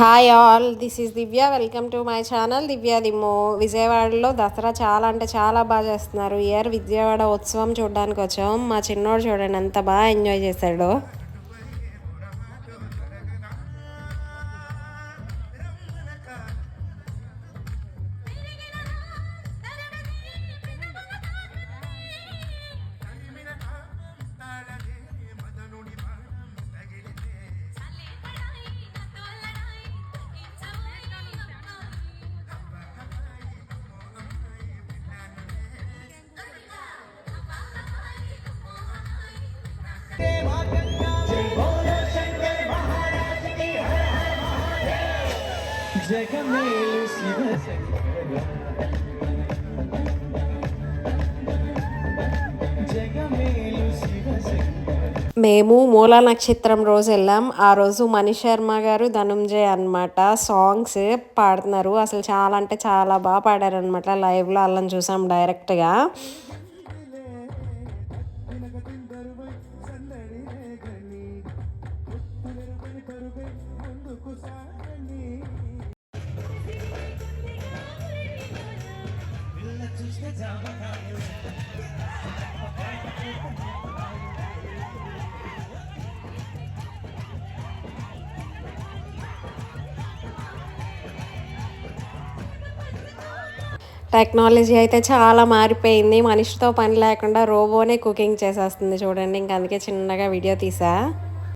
Hi all this is Divya welcome to my channel Divya దిమ్మో విజయవాడలో దసరా చాలా అంటే చాలా బాగా చేస్తున్నారు. ఇయర్ విజయవాడ ఉత్సవం చూడడానికి వచ్చాం. మా చిన్నోడు చూడండి ఎంత బాగా ఎంజాయ్ చేశాడో. జగమేలు శివశంకర జగమేలు శివశంకర మేము మూలా నక్షత్రం రోజు వెళ్ళాం. ఆ రోజు మణి శర్మ గారు ధనుంజయ్ అన్నమాట సాంగ్స్ పాడుతున్నారు. అసలు చాలా అంటే చాలా బాగా పాడారు అనమాట లైవ్లో అల్లం చూసాం డైరెక్ట్గా టెక్నాలజీ అయితే చాలా మారిపోయింది. మనిషితో పని లేకుండా రోబోనే కుకింగ్ చేసేస్తుంది చూడండి. ఇంక అందుకే చిన్నగా వీడియో తీసా.